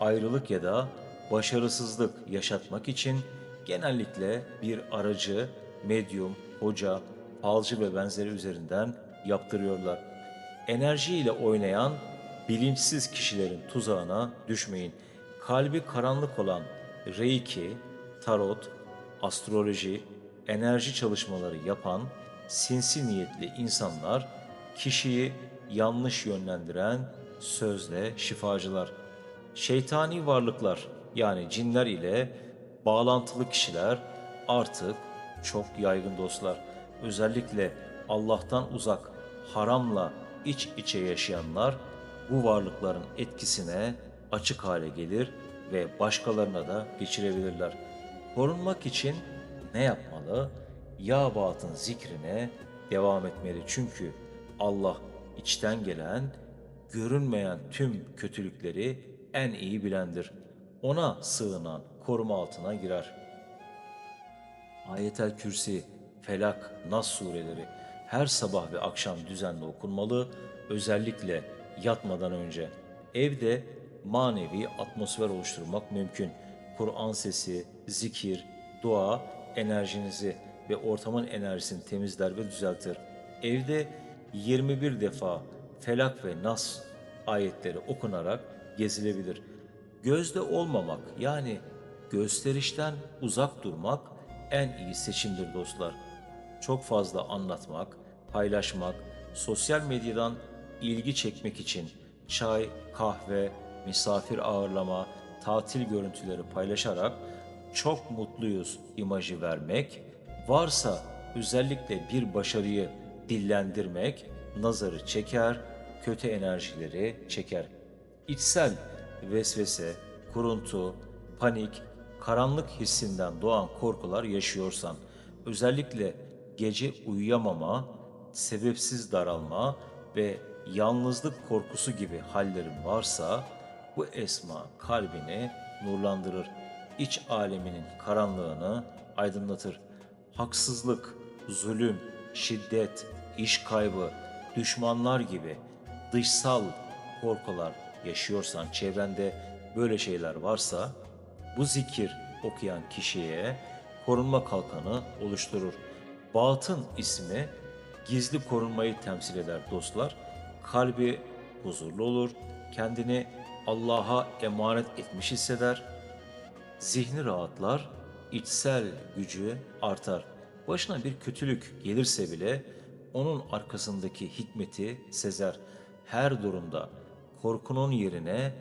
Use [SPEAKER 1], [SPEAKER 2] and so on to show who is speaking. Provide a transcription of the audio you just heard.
[SPEAKER 1] ayrılık ya da başarısızlık yaşatmak için genellikle bir aracı, medyum, hoca, falcı ve benzeri üzerinden yaptırıyorlar. Enerjiyle oynayan bilinçsiz kişilerin tuzağına düşmeyin. Kalbi karanlık olan Reiki, tarot, astroloji, enerji çalışmaları yapan sinsi niyetli insanlar kişiyi yanlış yönlendiren sözle şifacılar. Şeytani varlıklar yani cinler ile bağlantılı kişiler artık çok yaygın dostlar. Özellikle Allah'tan uzak, haramla iç içe yaşayanlar bu varlıkların etkisine açık hale gelir ve başkalarına da geçirebilirler. Korunmak için ne yapmalı? Ya batın zikrine devam etmeli. Çünkü Allah içten gelen, görünmeyen tüm kötülükleri en iyi bilendir. Ona sığınan koruma altına girer. Ayetel Kürsi, Felak, Nas sureleri her sabah ve akşam düzenli okunmalı, özellikle yatmadan önce. Evde manevi atmosfer oluşturmak mümkün. Kur'an sesi, zikir, dua enerjinizi ve ortamın enerjisini temizler ve düzeltir. Evde 21 defa Felak ve Nas ayetleri okunarak gezilebilir. Gözde olmamak yani gösterişten uzak durmak en iyi seçimdir dostlar. Çok fazla anlatmak, paylaşmak, sosyal medyadan ilgi çekmek için çay, kahve, misafir ağırlama, tatil görüntüleri paylaşarak çok mutluyuz imajı vermek, varsa özellikle bir başarıyı dillendirmek nazarı çeker, kötü enerjileri çeker. İçsel vesvese, kuruntu, panik, karanlık hissinden doğan korkular yaşıyorsan, özellikle gece uyuyamama, sebepsiz daralma ve yalnızlık korkusu gibi hallerin varsa bu esma kalbini nurlandırır. iç aleminin karanlığını aydınlatır. Haksızlık, zulüm, şiddet, iş kaybı, düşmanlar gibi dışsal korkular yaşıyorsan, çevrende böyle şeyler varsa bu zikir okuyan kişiye korunma kalkanı oluşturur. Batın ismi gizli korunmayı temsil eder dostlar. Kalbi huzurlu olur, kendini Allah'a emanet etmiş hisseder, zihni rahatlar, içsel gücü artar. Başına bir kötülük gelirse bile onun arkasındaki hikmeti sezer. Her durumda korkunun yerine